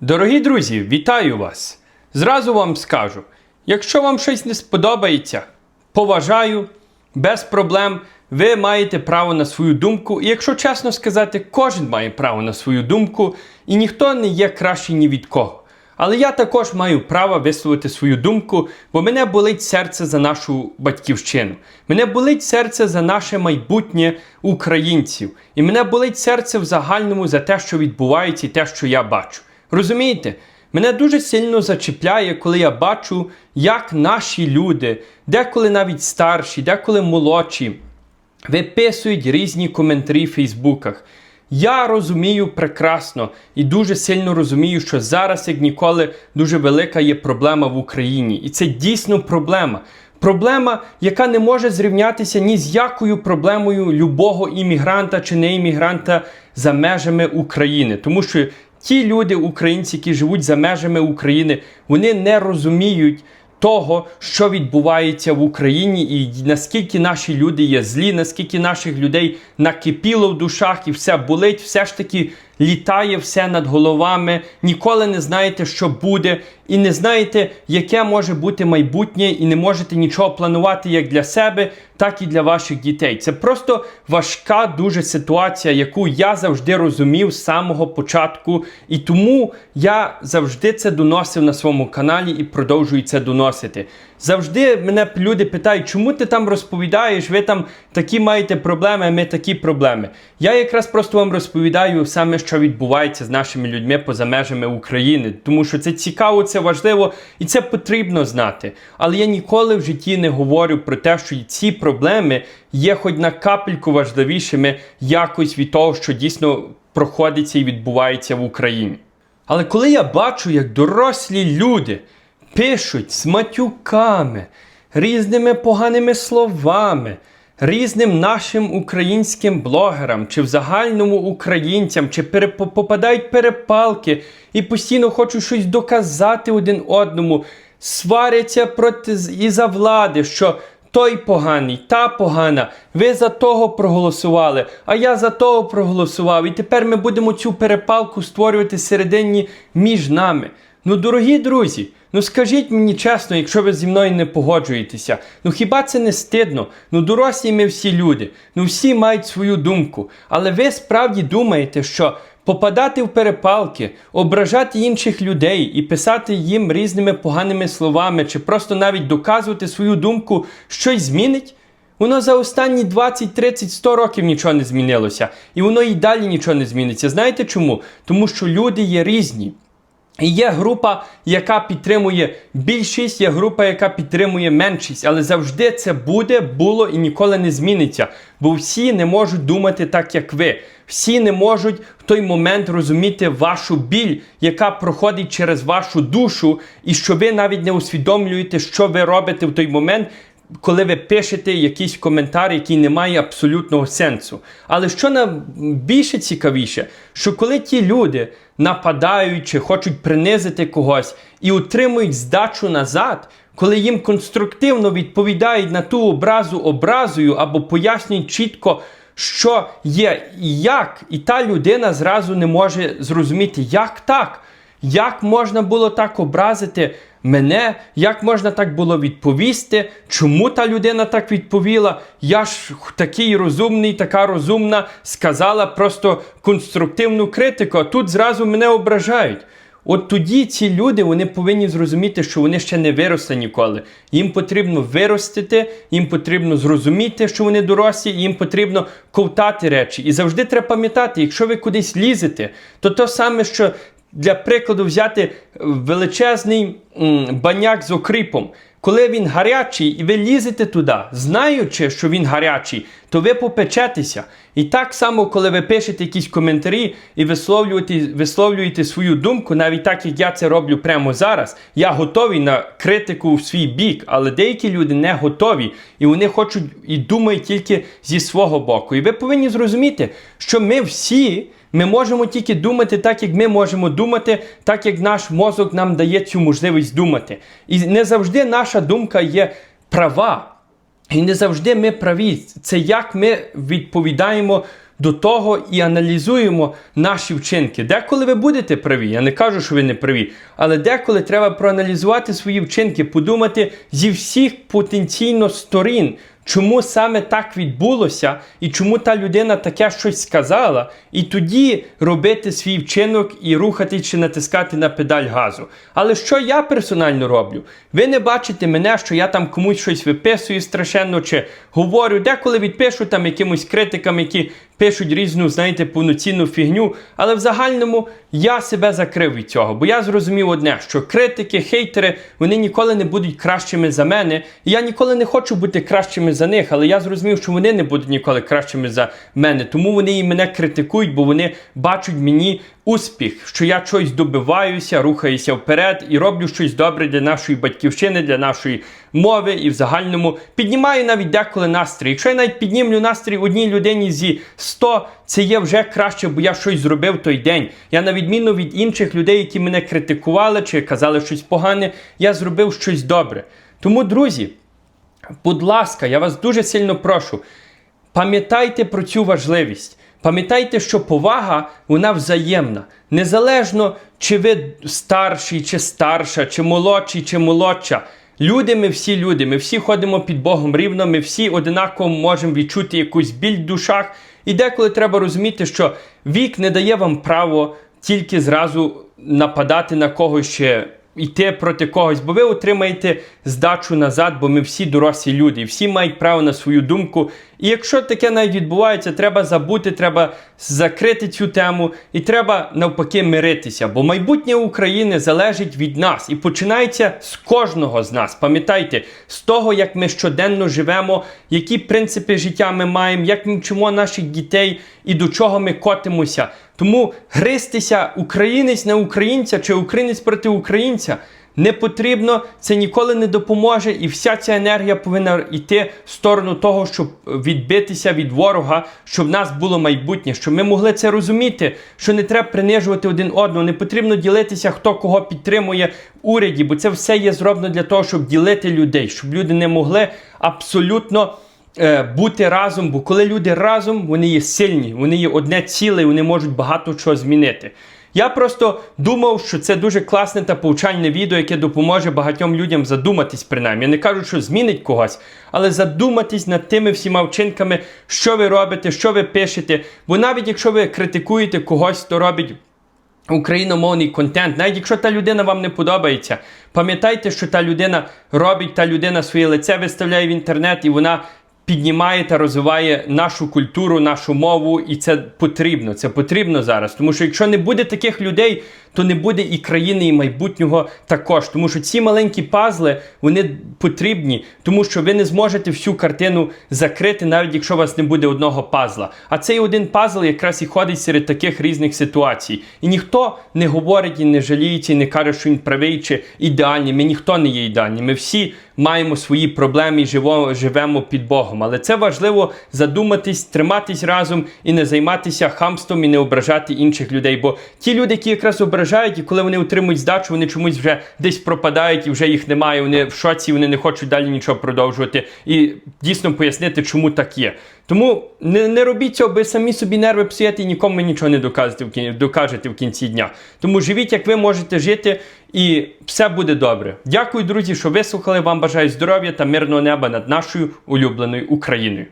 Дорогі друзі, вітаю вас! Зразу вам скажу: якщо вам щось не сподобається, поважаю, без проблем. Ви маєте право на свою думку. І якщо чесно сказати, кожен має право на свою думку, і ніхто не є кращий ні від кого. Але я також маю право висловити свою думку, бо мене болить серце за нашу батьківщину. Мене болить серце за наше майбутнє українців. І мене болить серце в загальному за те, що відбувається, і те, що я бачу. Розумієте? Мене дуже сильно зачіпляє, коли я бачу, як наші люди, деколи навіть старші, деколи молодші, виписують різні коментарі в Фейсбуках. Я розумію прекрасно і дуже сильно розумію, що зараз, як ніколи, дуже велика є проблема в Україні. І це дійсно проблема. Проблема, яка не може зрівнятися ні з якою проблемою любого іммігранта чи не іммігранта за межами України. Тому що ті люди, українці, які живуть за межами України, вони не розуміють того, що відбувається в Україні, і наскільки наші люди є злі, наскільки наших людей накипіло в душах і все болить, все ж таки літає все над головами. Ніколи не знаєте, що буде, і не знаєте, яке може бути майбутнє, і не можете нічого планувати як для себе, так і для ваших дітей. Це просто важка дуже ситуація, яку я завжди розумів з самого початку, і тому я завжди це доносив на своєму каналі і продовжую це доносити. Завжди мене люди питають, чому ти там розповідаєш, ви там такі маєте проблеми, ми такі проблеми. Я якраз просто вам розповідаю саме, що відбувається з нашими людьми поза межами України, тому що це цікаво, це важливо і це потрібно знати. Але я ніколи в житті не говорю про те, що ці проблеми є хоч на капельку важливішими якось від того, що дійсно проходиться і відбувається в Україні. Але коли я бачу, як дорослі люди пишуть з матюками, різними поганими словами, різним нашим українським блогерам, чи в загальному українцям, чи переп- попадають перепалки і постійно хочуть щось доказати один одному, сваряться проти і за влади, що той поганий, та погана, ви за того проголосували, а я за того проголосував. І тепер ми будемо цю перепалку створювати середині між нами. Ну, дорогі друзі, ну скажіть мені чесно, якщо ви зі мною не погоджуєтеся, ну хіба це не стидно? Ну дорослі ми всі люди, ну всі мають свою думку. Але ви справді думаєте, що попадати в перепалки, ображати інших людей і писати їм різними поганими словами, чи просто навіть доказувати свою думку, щось змінить? Воно за останні 20, 30, 100 років нічого не змінилося. І воно і далі нічого не зміниться. Знаєте чому? Тому що люди є різні. Є група, яка підтримує більшість, є група, яка підтримує меншість, але завжди це буде, було і ніколи не зміниться. Бо всі не можуть думати так, як ви. Всі не можуть в той момент розуміти вашу біль, яка проходить через вашу душу, і що ви навіть не усвідомлюєте, що ви робите в той момент. Коли ви пишете якийсь коментар, який не має абсолютного сенсу. Але що нам більше цікавіше, що коли ті люди нападають чи хочуть принизити когось і отримують здачу назад, коли їм конструктивно відповідають на ту образу образою або пояснюють чітко, що є і як, і та людина зразу не може зрозуміти, як так. Як можна було так образити мене? Як можна так було відповісти? Чому та людина так відповіла? Я ж такий розумний, така розумна, сказала просто конструктивну критику, а тут зразу мене ображають. От тоді ці люди вони повинні зрозуміти, що вони ще не виросли ніколи. Їм потрібно виростити, їм потрібно зрозуміти, що вони дорослі, їм потрібно ковтати речі. І завжди треба пам'ятати, якщо ви кудись лізете, то то саме, що для прикладу взяти величезний баняк з окріпом. Коли він гарячий і ви лізете туди, знаючи, що він гарячий, то ви попечетеся. І так само, коли ви пишете якісь коментарі і висловлюєте, висловлюєте свою думку, навіть так як я це роблю прямо зараз, я готовий на критику в свій бік, але деякі люди не готові, і вони хочуть і думають тільки зі свого боку. І ви повинні зрозуміти, що ми всі. Ми можемо тільки думати так, як ми можемо думати, так як наш мозок нам дає цю можливість думати. І не завжди наша думка є права. І не завжди ми праві. Це як ми відповідаємо до того і аналізуємо наші вчинки. Деколи ви будете праві, я не кажу, що ви не праві, але деколи треба проаналізувати свої вчинки, подумати зі всіх потенційно сторін. Чому саме так відбулося, і чому та людина таке щось сказала, і тоді робити свій вчинок і рухати чи натискати на педаль газу. Але що я персонально роблю? Ви не бачите мене, що я там комусь щось виписую страшенно, чи говорю, деколи відпишу там якимось критикам, які пишуть різну, знаєте, повноцінну фігню. Але в загальному я себе закрив від цього, бо я зрозумів одне, що критики, хейтери, вони ніколи не будуть кращими за мене. І я ніколи не хочу бути кращими за них, але я зрозумів, що вони не будуть ніколи кращими за мене. Тому вони і мене критикують, бо вони бачать мені успіх, що я щось добиваюся, рухаюся вперед і роблю щось добре для нашої батьківщини, для нашої мови і в загальному піднімаю навіть деколи настрій. Якщо я навіть піднімлю настрій одній людині зі 100, це є вже краще, бо я щось зробив той день. Я на відміну від інших людей, які мене критикували чи казали щось погане, я зробив щось добре. Тому, друзі, будь ласка, я вас дуже сильно прошу. Пам'ятайте про цю важливість. Пам'ятайте, що повага вона взаємна. Незалежно, чи ви старший, чи старша, чи молодший, чи молодша. Люди, ми всі люди, ми всі ходимо під Богом рівно, ми всі одинаково можемо відчути якусь біль в душах. І деколи треба розуміти, що вік не дає вам право тільки зразу нападати на когось ще йти проти когось, бо ви отримаєте здачу назад, бо ми всі дорослі люди, і всі мають право на свою думку. І якщо таке навіть відбувається, треба забути, треба закрити цю тему, і треба навпаки миритися. Бо майбутнє України залежить від нас і починається з кожного з нас. Пам'ятайте, з того, як ми щоденно живемо, які принципи життя ми маємо, як ми вчимо наших дітей і до чого ми котимося. Тому гристися українець на українця чи українець проти українця не потрібно, це ніколи не допоможе, і вся ця енергія повинна йти в сторону того, щоб відбитися від ворога, щоб в нас було майбутнє, щоб ми могли це розуміти, що не треба принижувати один одного, не потрібно ділитися, хто кого підтримує в уряді, бо це все є зроблено для того, щоб ділити людей, щоб люди не могли абсолютно. е, Бути разом, бо коли люди разом, вони є сильні, вони є одне ціле, і вони можуть багато чого змінити. Я просто думав, що це дуже класне та повчальне відео, яке допоможе багатьом людям задуматись, принаймні. Я не кажу, що змінить когось, але задуматись над тими всіма вчинками, що ви робите, що ви пишете. Бо навіть якщо ви критикуєте когось, хто робить україномовний контент, навіть якщо та людина вам не подобається, пам'ятайте, що та людина робить, та людина своє лице виставляє в інтернет, і вона піднімає та розвиває нашу культуру, нашу мову, і це потрібно. Це потрібно зараз. Тому що якщо не буде таких людей, то не буде і країни, і майбутнього також. Тому що ці маленькі пазли вони потрібні, тому що ви не зможете всю картину закрити, навіть якщо у вас не буде одного пазла. А цей один пазл якраз і ходить серед таких різних ситуацій. І ніхто не говорить і не жаліється, і не каже, що він правий чи ідеальний. Ми ніхто не є ідеальні. Ми всі маємо свої проблеми і живо, живемо під Богом. Але це важливо задуматись, триматись разом і не займатися хамством і не ображати інших людей. Бо ті люди, які якраз ображають, і коли вони отримують здачу, вони чомусь вже десь пропадають і вже їх немає. Вони в шоці, вони не хочуть далі нічого продовжувати і дійсно пояснити, чому так є. Тому не, не робіть цього, бо самі собі нерви псуєте і нікому нічого не докажете докажете в кінці дня. Тому живіть, як ви можете жити, і все буде добре. Дякую, друзі, що вислухали. Вам бажаю здоров'я та мирного неба над нашою улюбленою Україною.